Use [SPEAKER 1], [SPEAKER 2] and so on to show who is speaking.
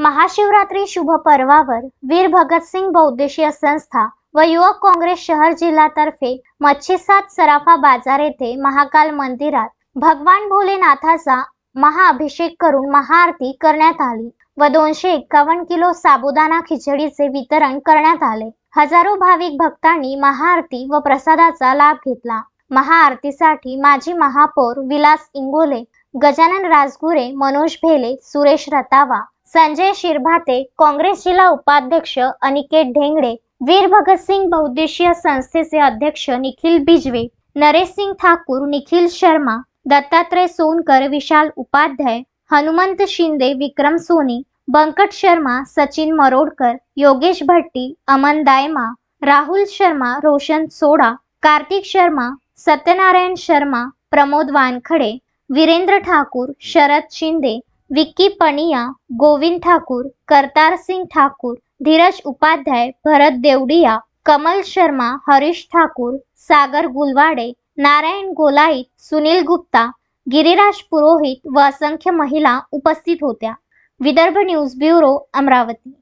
[SPEAKER 1] महाशिवरात्री शुभ पर्वावर वीर भगतसिंग बौद्धिशीय संस्था व युवक काँग्रेस शहर जिल्हातर्फे मच्छीसात सराफा बाजार येथे महाकाल मंदिरात भगवान भोलेनाथाचा महाअभिषेक करून महाआरती करण्यात आली व दोनशे एक्कावन्न किलो साबुदाणा खिचडीचे वितरण करण्यात आले. हजारो भाविक भक्तांनी महाआरती व प्रसादाचा लाभ घेतला. महाआरतीसाठी माजी महापौर विलास इंगोले गजानन राजगुरे मनोज भेले सुरेश रतावा संजय शिरभाते काँग्रेस जिल्हा उपाध्यक्ष अनिकेत ढेंगडे वीर भगतसिंग बौद्धिशीय संस्थेचे अध्यक्ष निखिल बिजवे नरेशसिंग ठाकूर निखिल शर्मा दत्तात्रय सोनकर विशाल उपाध्याय हनुमंत शिंदे विक्रम सोनी बंकट शर्मा सचिन मरोडकर योगेश भट्टी अमन दायमा राहुल शर्मा रोशन सोडा कार्तिक शर्मा सत्यनारायण शर्मा प्रमोद वानखडे वीरेंद्र ठाकूर शरद शिंदे विक्की पनिया गोविंद ठाकूर करतार सिंग ठाकूर धीरज उपाध्याय भरत देवडिया कमल शर्मा हरीश ठाकूर सागर गुलवाडे नारायण गोलाईत सुनील गुप्ता गिरिराज पुरोहित व असंख्य महिला उपस्थित होत्या. Vidarbha news bureau Amravati.